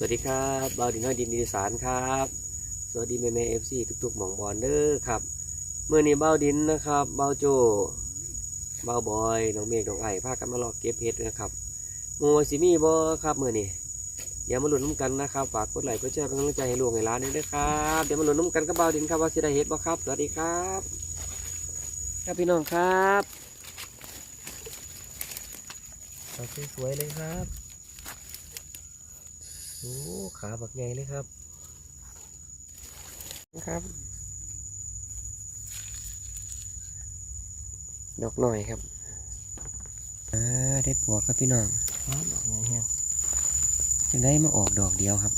สวัสดีครับบาวดินน้อยดินดีสารครับ สวัสดีแม่แม่เอฟซีทุกๆหม่องบอลเด้อครับเมื่อนี้เบาดินนะครับเบาโจเบาบอยน้องเมฆน้องไอ้พากันมาลอกเก็บเห็ดนะครับมูซิมี่บ่ครับเมื่อนี้เดี๋ยวมาหลุ้นน้ำกันนะครับฝากกดไลค์กดแชร์เป็นกำลังใจให้ลูกให้หลานด้วยนะครับเดี๋ยวมาหลุ้นน้ำกันกับเบาดินครับว่าสิได้เห็ดบ่ครับ สวัสดีครับ ครับพี่น้องครับสวยๆเลยครับ โอ้ขาบักใหญ่เลยครับ ครับ ดอกหน่อยครับอ่าได้ปวกครับพี่น้องดอกไงเฮียจะได้มาออกดอกเดียวครับ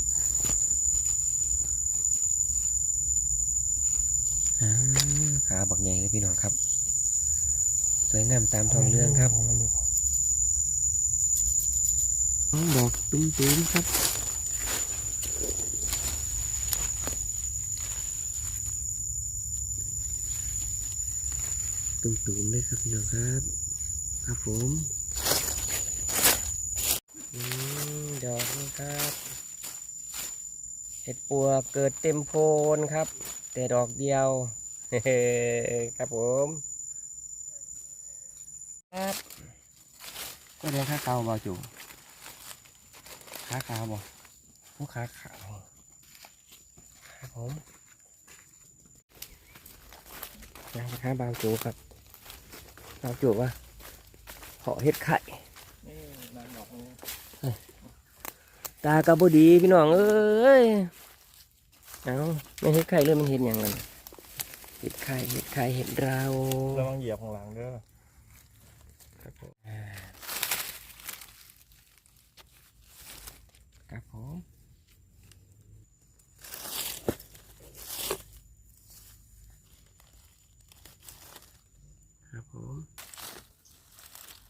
อ่าขาบักใหญ่เลยพี่น้องครับ สวยงามตามท้องเรื่องครับมันอยู่ดอกตุ้มๆครับ ตุ่มๆเลยครับพี่น้องครับ ครับผมอืมดอกนี้ครับเห็ดปัวเกิดเต็มโพนครับ แต่ดอกเดียวครับผมครับก็เรียกค่าเกาเบาจุขาขาวบ่ผู้ขาขาวครับผมนะครับบางจูครับ บางจูว่าเหาะเห็ดไข่นี่นางดอกนี้ตากระบดีพี่น้องเอ้ยเอาไม่เห็ดไข่เลยมันเห็ดอย่างนั้นเห็ดไข่เห็ดไข่เห็ดเราระวังเหยียบข้างหลังเด้อ ครับผมอ่าครับผมครับ ผม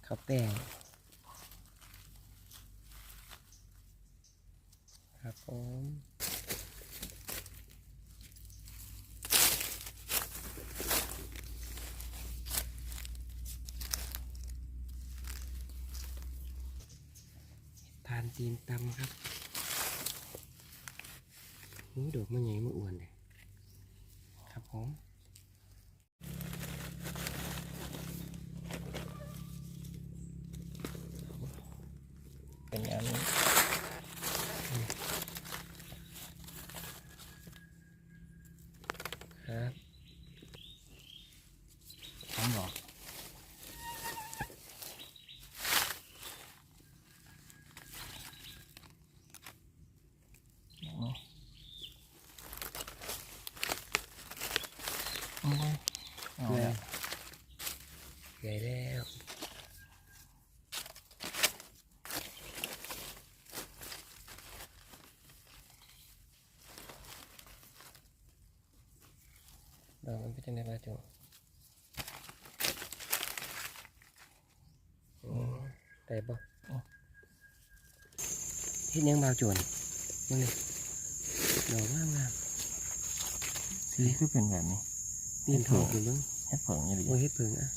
ข้าวแป้งครับผมทานตีนตำครับนี่ดอกมันใหญ่มาอ้วนเลยครับผม เป็นงานนี้ ครับ สองดอกดอกนี้โอ้ยเอา ใหญ่ ละ ใหญ่แล้วดอกมันเป็นจังไงบ้างจ๊อืม ได้ปะเฮ็ดหยังบาวโจนยังไงดอกงามงามสีคือเป็นแบบนี้ๆปีนทองอยู่เบ้างเฮ็ดเผิงอย่างโอ้ยนี้เฮ็ดผึ่งอะ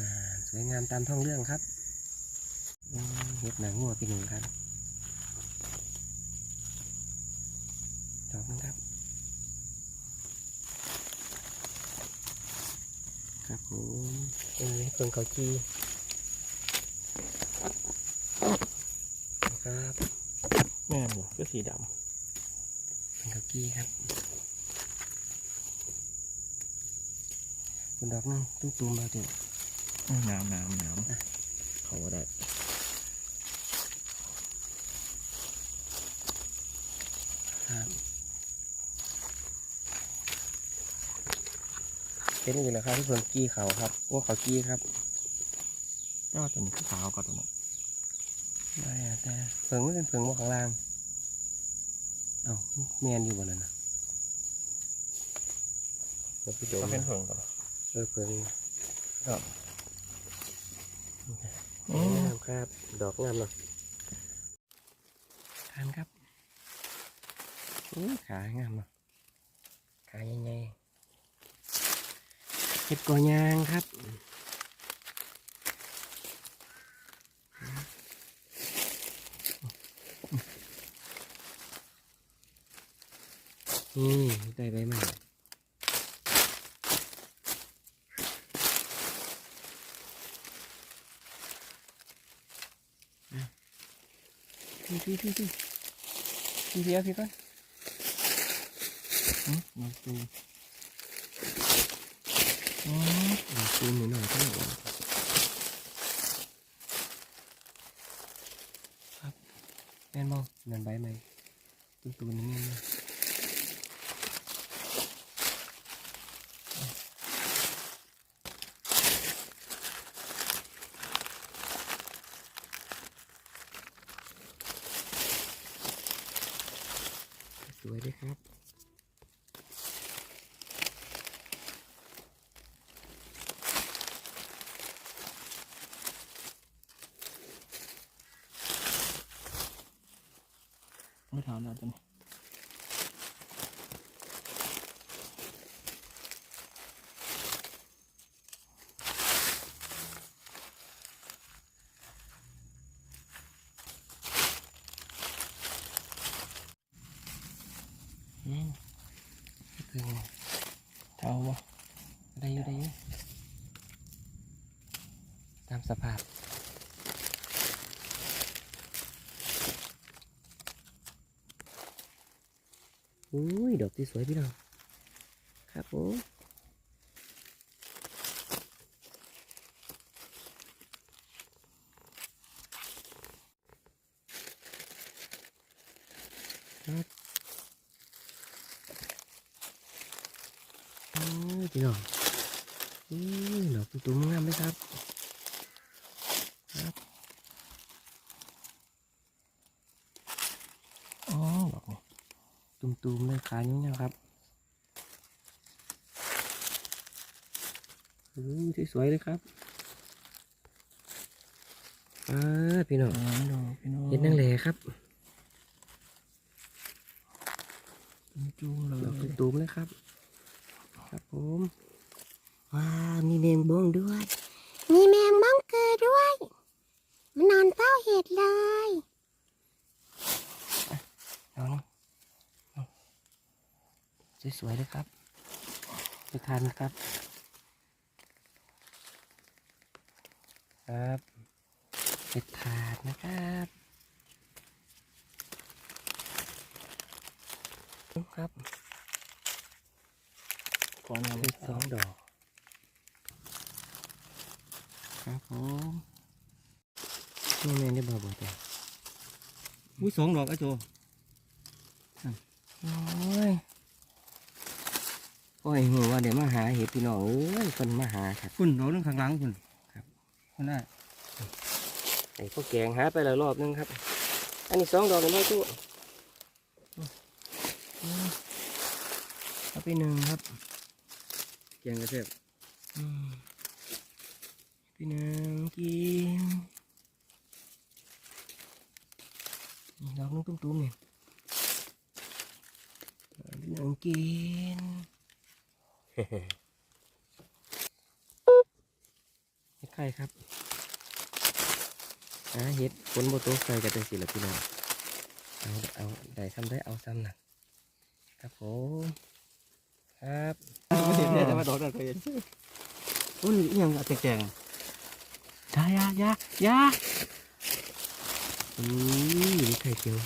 น่าสวยงามตามท้องเรื่องครับอืมเฮ็ดหนังงัวปีหนึ่งครับดอกนึงครับ ครับผมเออเฮ็ดผึ่งเขาจี ครับแม่นอยู่ก็สีดผึ่งเขาจีครับคุณดอกนึงตุ้มตูมๆเราเดี๋ยวำน้ำน้ำน้ำเขาก็ได้ครับเป็นอีกแล้วครับที่เพิ่งกี้เขาครับว่าเขากี้ครับก็ตัวนี้คือขาวกว่าตัวนั้น ไม่อะแต่เพิ่งไม่เป็นเพิ่งว่าข้างล่าง เอาแมนอยู่บนนั้นนะเราไปโจก็มเป็นเผิงก่อเออเพิ่งครับงามครับ ดอกงามเนาะทานครับอื้ขางามเนาะขาใหญ่ๆเห็ดกอยางครับ นี่ได้ใบไม้พี่พี่พี่พี่พี่เดียวพี่ก่อนอืมมาดูอ๋อเอาซูมหน่อยหน่อยก็ได้ครับแม่นบ่เงินใบไหมตุ้ตัวนี้แม่ วยด้วยครับ ไม่ถามแล้วจันอืม คือ เท่าบ่ ได้ตามสภาพอุ้ย ดอกที่สวยพี่น้อง ครับผมครับโอ้ยพี่น้อง อุ้ยดอกตุ้มๆงามไหมครับ ครับอ๋อดอกนี่ตุ้มๆเลยขานี้นะครับอุ้ยสวยๆเลยครับอ่าพี่น้องงามดอกพี่น้องเห็นนั่งแหล่ครับจุ้มๆเลดอกยตุ้มๆเลยครับ ครับผม ว้าวมีแมงบ้องด้วย มีแมงบ้องเกอด้วย มันนอนเฝ้าเห็ดเลยน้องสวยๆเลยครับไปทานครับ ครับไปทานนะครับครับก่อนงามเลขสองดอก ครับผมนี่แม่ได้บอกบอกแต่อุ้ยสองดอกไอ้โจโอ้ยโอ้ยหัวว่าเดี๋ยวมาหาเห็ดพี่น้องเอ้ยคนมาหาครับคุณดอกนึงข้างหลังคุณครับคุณน่ะไอ้พวกแกงหาไปหลายรอบนึงครับ อันนี้สองดอกเลยไหมตู้เอาไปหนึ่งครับเกียงกระเทียบอืม พี่น้องกินนี่ดอกนึงตุ้มๆเนี่ยพี่น้องกินใกล้ครับอ่าเห็ดฝนโบโตกใส่กันจังสิละพี่น้องเอาเอาได้ซ้ำได้เอาซ้ำนะครับผมครับไม่เห็นเนี่ยแต่ว่าดอกนั่นเคยเห็นอุ้ยอิหยังอะแจง ยายายายาอุ้ยนี่ไข่เจียว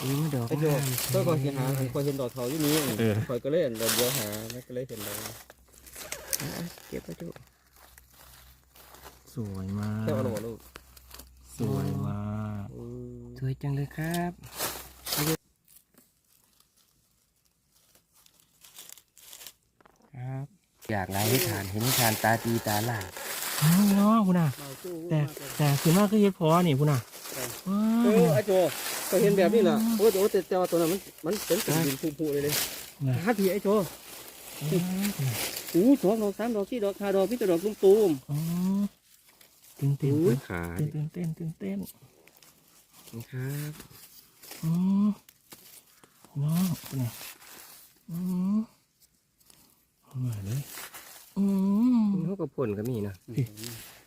อุ้ยดอกๆไอ้โจงามก็ก่อนสิหาอันคอยเห็นดอกเขาอยู่นี้คอยก็เลยอันเดียวหาแล้วก็เลยเห็นดอกอะเก็บไปดูสวยมากแค่เอาลงมาลูกสวยมากอืมสวยจังเลยครับครับ อยากไล่ให้ทานเห็นให้ทานตาตีตาหลา อ๋อเนาะคุณน่ะ แต่แต่คือมากก็เฮ็ดพอนี่คุณน่ะว้าเอวอไอ้โจก็เห็นแบบนี้แหละโอ้โหแต่แต่ว่าตัวนั้นมันมันเป็นเป็นดินผุๆเลยเลยหาทีไอ้โจอู้สองดอกสามดอกสี่ดอกห้าดอกพี่แต่ดอกตุ้มอ๋อตื่นเต้นอุ้ยขาตื่นเต้นตื่นเต้นครับอืมเนาะคุณน่ะอืมมาเลยอืม เขากับผลก็มีนะ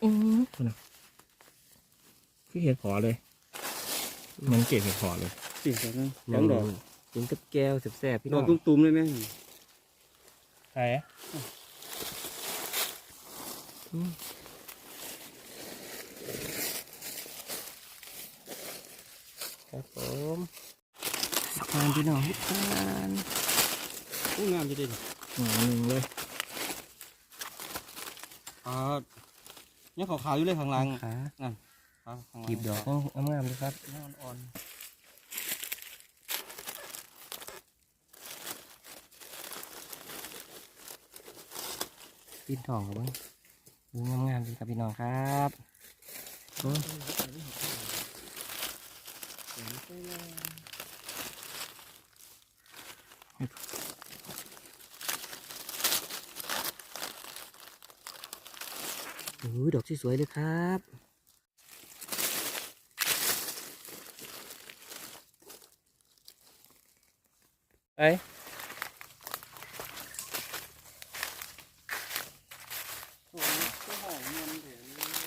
อืมคุณน่ะคือเห็ดพอเลยเหมันเก็บเห็ดพอเลยสี่ดอกนะสองดอกกินกับแก้วแซ่บๆพี่ดน้ออกงตุ้มๆเลยไหมไหนครับผมสักการพี่น้องทุกท่านอู้งามจะได้หนึ่งเลย อ่าเนี่ยขาวๆอยู่เลยข้างหล่างขาครับข้างหลังกีบดอกงามๆเลยครับเนี่ยอ่อนปีนทองครับเบิ้งดูงามๆเลยครับพี่น้องครับโอ้โอ้ยดอกสวยๆเลยครับไอ้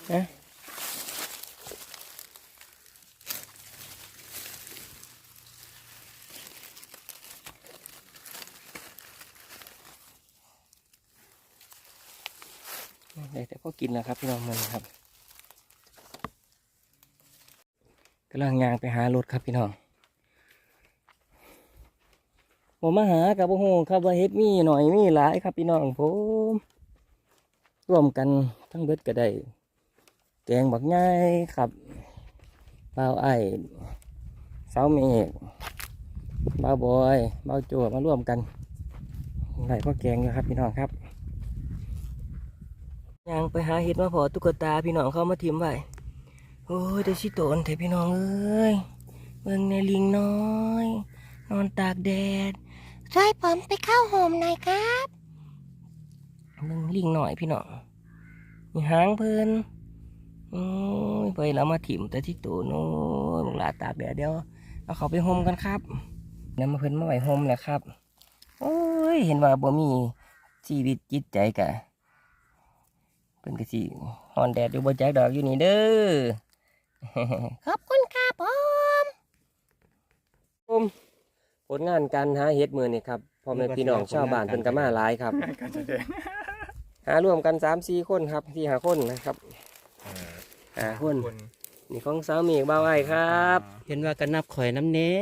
เอ๊ะได้แต่พอ กินแล้วครับพี่น้องมันครับกำลังยางไปหารถครับพี่น้องผมมาหากับโอ้โหครับว่าเฮ็ดมีหน่อยมีหลายครับพี่น้องผมร่วมกันทั้งเบิดก็ได้แกงบักง่ายครับเบาไอ้สาวเมฆเบาบอยเบาวโจมาร่วมกันได้พ่อแกงอยู่ครับพี่น้องครับ ยังไปหาเห็ดมาพอตุ๊กตาพี่น้องเข้ามาทิมไว้โอ้ยได้ชิโตนเถอะพี่น้องเอ้ยเบิ่งในลิงน้อย นอนตากแดดช่วยผมไปเข้าโฮมหน่อยครับเบิ่งลิงหน่อยพี่น้องมีหางเพิ่นโอ้ยไปแล้วมาถิ่มแต่ที่ตัวโน้ยมึงลาตากแดดเดียวเอาเขาไปโฮมกันครับนำมาเพิ่นมาไว้โฮมแหละครับ โอ้ยเห็นว่าบ่มีชีวิตจิตใจกะ เพิ่นก็สิฮอนแดดอยู่บ่จักดอกอยู่นี่เด้อขอบคุณครับผมผมผลงานการหาเฮ็ดมือนี่ครับพ่อแม่พี่น้องชาวบ้านเพิ่นก็มาหลายครับการแสดงหารวมกันสามสี่คนครับที่หาคนนะครับหาคนนี่ของสาวเมฆบ่าวไอ้ครับ เห็นว่ากันนับข่อยน้ำเน้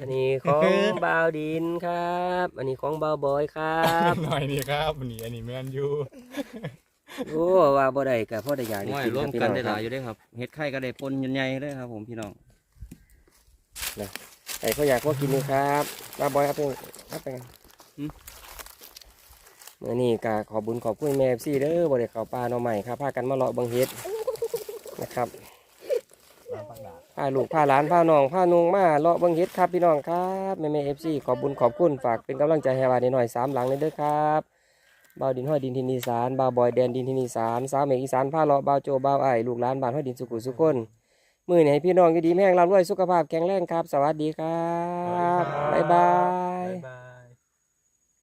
อันนี้ของบ่าวดินครับ อันนี้ของบ่าวบอยครับหน่อยนี่ครับนี่อันนี้แมนยู โอ้ว่าบ่ได้กับพ่อได้อยากได้ไม่กินร่วคมรับพี่กัน้นองได้คหรัลาบยอยู่เด้วยครับเฮ็ดไข่ก็ได้ปนใหญ่ๆเลยครับผมพี่น้องไอ้เขาอยากว่ากินนี่ครับบ่าวบอยเอาไปเอาไปกันเมื่อนี้ก็ขอบุญขอบคุณแม่ซี่เด้อบ่ได้เข้าป่าหน่อใหม่ครับพากันมาเลาะเบังเฮ็ดนะครับพาลูกพาหลานพาน้องพานุงมาเลาะเบังเฮ็ดครับพี่น้องครับแม่แม่เอฟซีขอบุญขอบคุณฝากเป็นกำลังใจให้วานิดหน่อยสามหลังเลยเด้อครับ บ่าวดินห้อยดินทินอีสานบ่าวบอยแดนดินทินอีสานสาวเมฆอีสานพาเลาะบ่าวโจบ่าวไอ้ายลูกหลานบ้านห้อยดินสุขุสุขคนมือนี้ให้พี่น้องอยู่ดีแม่งร่ำรวยสุขภาพแข็งแรงครับ สวัสดีครับ บ๊ายบายบาย